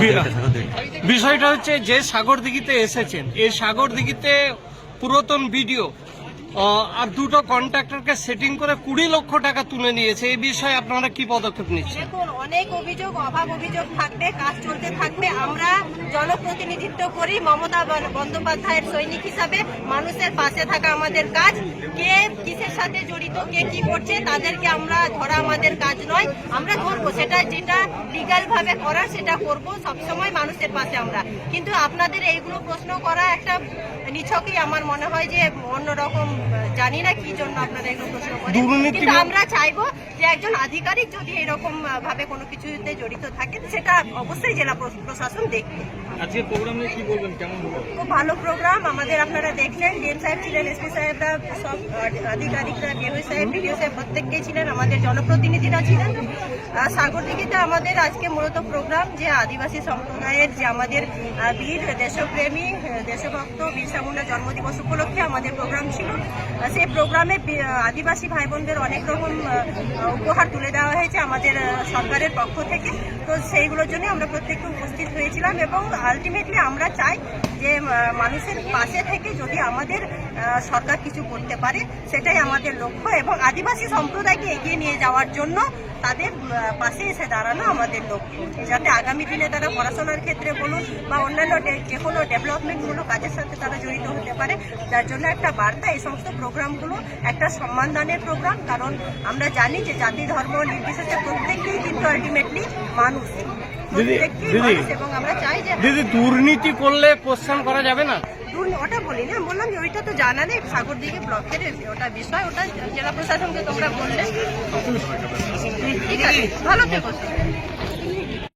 বিষয়টা হচ্ছে যে সাগর দিঘিতে এসেছেন এই সাগর দিঘিতে পুরাতন ভিডিও আর দুটো কন্ট্রাক্টরকে সেটিং করে কুড়ি লক্ষ টাকা তুলে নিয়েছে এই বিষয়ে আপনারা কি পদক্ষেপ নিচ্ছেন? দেখুন অনেক অভিযোগ অভাব অভিযোগ থাকবে কাজ চলতে থাকবে আমরা জনপ্রতিনিধিত্ব করি মমতা বন্দ্যোপাধ্যায়ের সৈনিক হিসাবে মানুষের পাশে থাকা আমাদের কাজ কে কিসের সাথে জড়িত কে কি করছে তাদেরকে আমরা ধরা আমাদের কাজ নয় আমরা ধরবো সেটা যেটা লিগাল ভাবে করার সেটা করব। সবসময় মানুষের পাশে আমরা। কিন্তু আপনাদের এইগুলো প্রশ্ন করা একটা নিছকই আমার মনে হয় যে অন্যরকম জানি না কি জন্য আপনারা এগুলো প্রশ্ন করেন। কিন্তু আমরা চাইব যে একজন আধিকারিক যদি এরকম ভাবে কোনো কিছুতে জড়িত থাকে সেটা অবশ্যই জেলা প্রশাসন দেখবে। আজকে প্রোগ্রাম কি বলবেন? কেমন হলো? খুব ভালো প্রোগ্রাম আমাদের আপনারা দেখলেন ডিএম সাহেব ছিলেন এসপি সাহেবরা সব আধিকারিকরা ডিএমএ সাহেব বিডিও সাহেব প্রত্যেককেই ছিলেন। আমাদের জনপ্রতিনিধিরা ছিলেন। সাগর দিঘিতে আমাদের আজকে মূলত প্রোগ্রাম যে আদিবাসী সম্প্রদায়ের যে আমাদের বীর দেশপ্রেমী দেশভক্ত বিরসা মুন্ডা জন্মদিবস উপলক্ষে আমাদের প্রোগ্রাম ছিল। সেই প্রোগ্রামে আদিবাসী ভাই বোনদের অনেক রকম উপহার তুলে দেওয়া হয়েছে আমাদের সরকারের পক্ষ থেকে। তো সেইগুলোর জন্য আমরা প্রত্যেককে উপস্থিত হয়েছিলাম এবং আলটিমেটলি আমরা চাই যে মানুষের পাশে থেকে যদি আমাদের সরকার কিছু করতে পারে, সেটাই আমাদের লক্ষ্য এবং আদিবাসী সম্প্রদায়কে এগিয়ে নিয়ে যাওয়ার জন্য তাদের পাশে এসে দাঁড়ানো আমাদের লক্ষ্য। যাতে আগামী দিনে তারা পড়াশোনার ক্ষেত্রে বলুন বা অন্যান্য যে কোনো ডেভেলপমেন্টগুলো কাজের সাথে তারা জড়িত হতে পারে যার জন্য একটা বার্তা এই সমস্ত প্রোগ্রামগুলো একটা সম্মানদানের প্রোগ্রাম কারণ আমরা জানি যে জাতি ধর্ম নির্বিশেষে প্রত্যেকেই কিন্তু আলটিমেটলি মানুষ। দিদি। এবং আমরা চাই যে দিদি দুর্নীতি করলে কোশ্চেন করা যাবে না? ওটা বলি না বললাম যে ওইটা তো জানা নেই সাগর দিকে ব্লকের ওটা বিষয় ওটা জেলা প্রশাসনকে তোমরা বললে। ভালো থেকো।